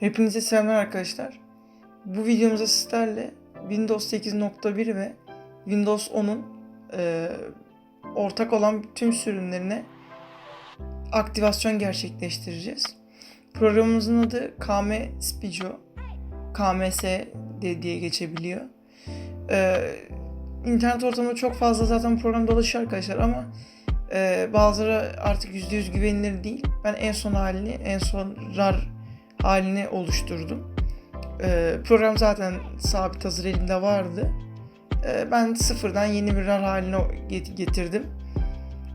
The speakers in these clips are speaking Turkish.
Hepinize selamlar arkadaşlar. Bu videomuzda sizlerle Windows 8.1 ve Windows 10'un e, ortak olan tüm sürümlerine aktivasyon gerçekleştireceğiz. Programımızın adı KM Spijo, KMS diye geçebiliyor. E, internet ortamında çok fazla zaten program dolaşıyor arkadaşlar ama e, bazıları artık %100 güvenilir değil. Ben en son halini, en son RAR halini oluşturdum. Ee, program zaten sabit hazır elimde vardı. Ee, ben sıfırdan yeni bir RAR haline get- getirdim.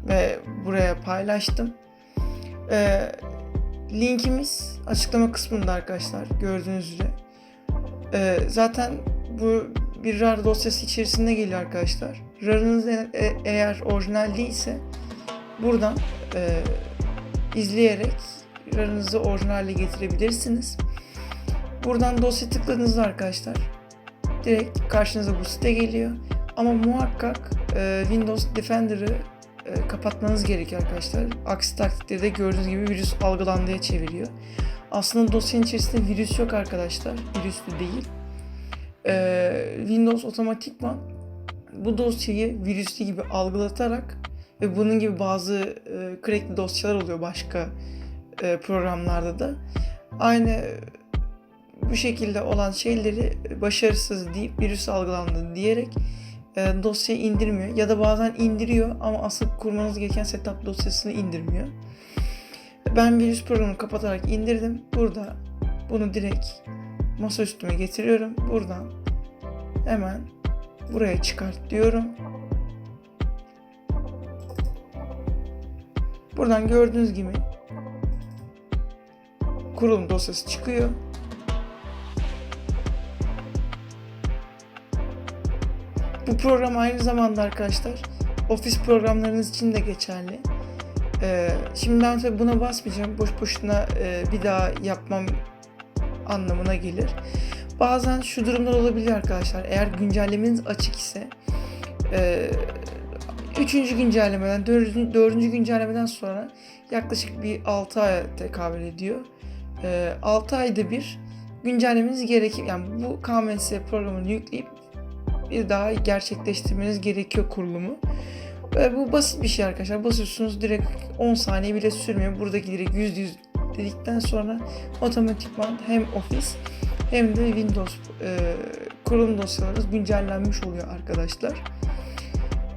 Ve buraya paylaştım. Ee, linkimiz açıklama kısmında arkadaşlar gördüğünüz üzere. Ee, zaten bu bir RAR dosyası içerisinde geliyor arkadaşlar. RAR'ınız e- e- eğer orijinal değilse buradan e, izleyerek RAR'ınızı orijinal hale getirebilirsiniz. Buradan dosya tıkladığınızda arkadaşlar direkt karşınıza bu site geliyor. Ama muhakkak e, Windows Defender'ı e, kapatmanız gerekiyor arkadaşlar. Aksi takdirde gördüğünüz gibi virüs algılandıya çeviriyor. Aslında dosyanın içerisinde virüs yok arkadaşlar. Virüslü değil. E, Windows otomatikman bu dosyayı virüslü gibi algılatarak ve bunun gibi bazı e, crackli dosyalar oluyor başka programlarda da. Aynı bu şekilde olan şeyleri başarısız deyip virüs algılandı diyerek e, dosyayı indirmiyor. Ya da bazen indiriyor ama asıl kurmanız gereken setup dosyasını indirmiyor. Ben virüs programını kapatarak indirdim. Burada bunu direkt masa üstüme getiriyorum. Buradan hemen buraya çıkart diyorum. Buradan gördüğünüz gibi kurulum dosyası çıkıyor. Bu program aynı zamanda arkadaşlar ofis programlarınız için de geçerli. Ee, şimdi ben tabii buna basmayacağım. Boş boşuna e, bir daha yapmam anlamına gelir. Bazen şu durumlar olabilir arkadaşlar. Eğer güncellemeniz açık ise e, üçüncü güncellemeden, dördüncü, dördüncü güncellemeden sonra yaklaşık bir 6 aya tekabül ediyor. E, 6 ayda bir güncellemeniz gerekir. Yani bu KMS programını yükleyip bir daha gerçekleştirmeniz gerekiyor kurulumu. Ve bu basit bir şey arkadaşlar. Basıyorsunuz direkt 10 saniye bile sürmüyor. Buradaki direkt %100 dedikten sonra otomatikman hem Office hem de Windows e, kurulum dosyalarınız güncellenmiş oluyor arkadaşlar.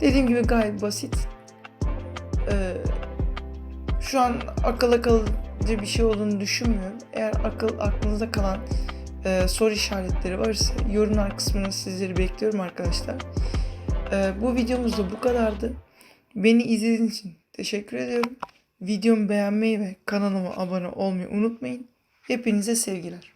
Dediğim gibi gayet basit. E, şu an akıl akılcı bir şey olduğunu düşünmüyorum. Eğer akıl aklınızda kalan e, soru işaretleri varsa yorumlar kısmına sizleri bekliyorum arkadaşlar. E, bu videomuz da bu kadardı. Beni izlediğiniz için teşekkür ediyorum. Videomu beğenmeyi ve kanalıma abone olmayı unutmayın. Hepinize sevgiler.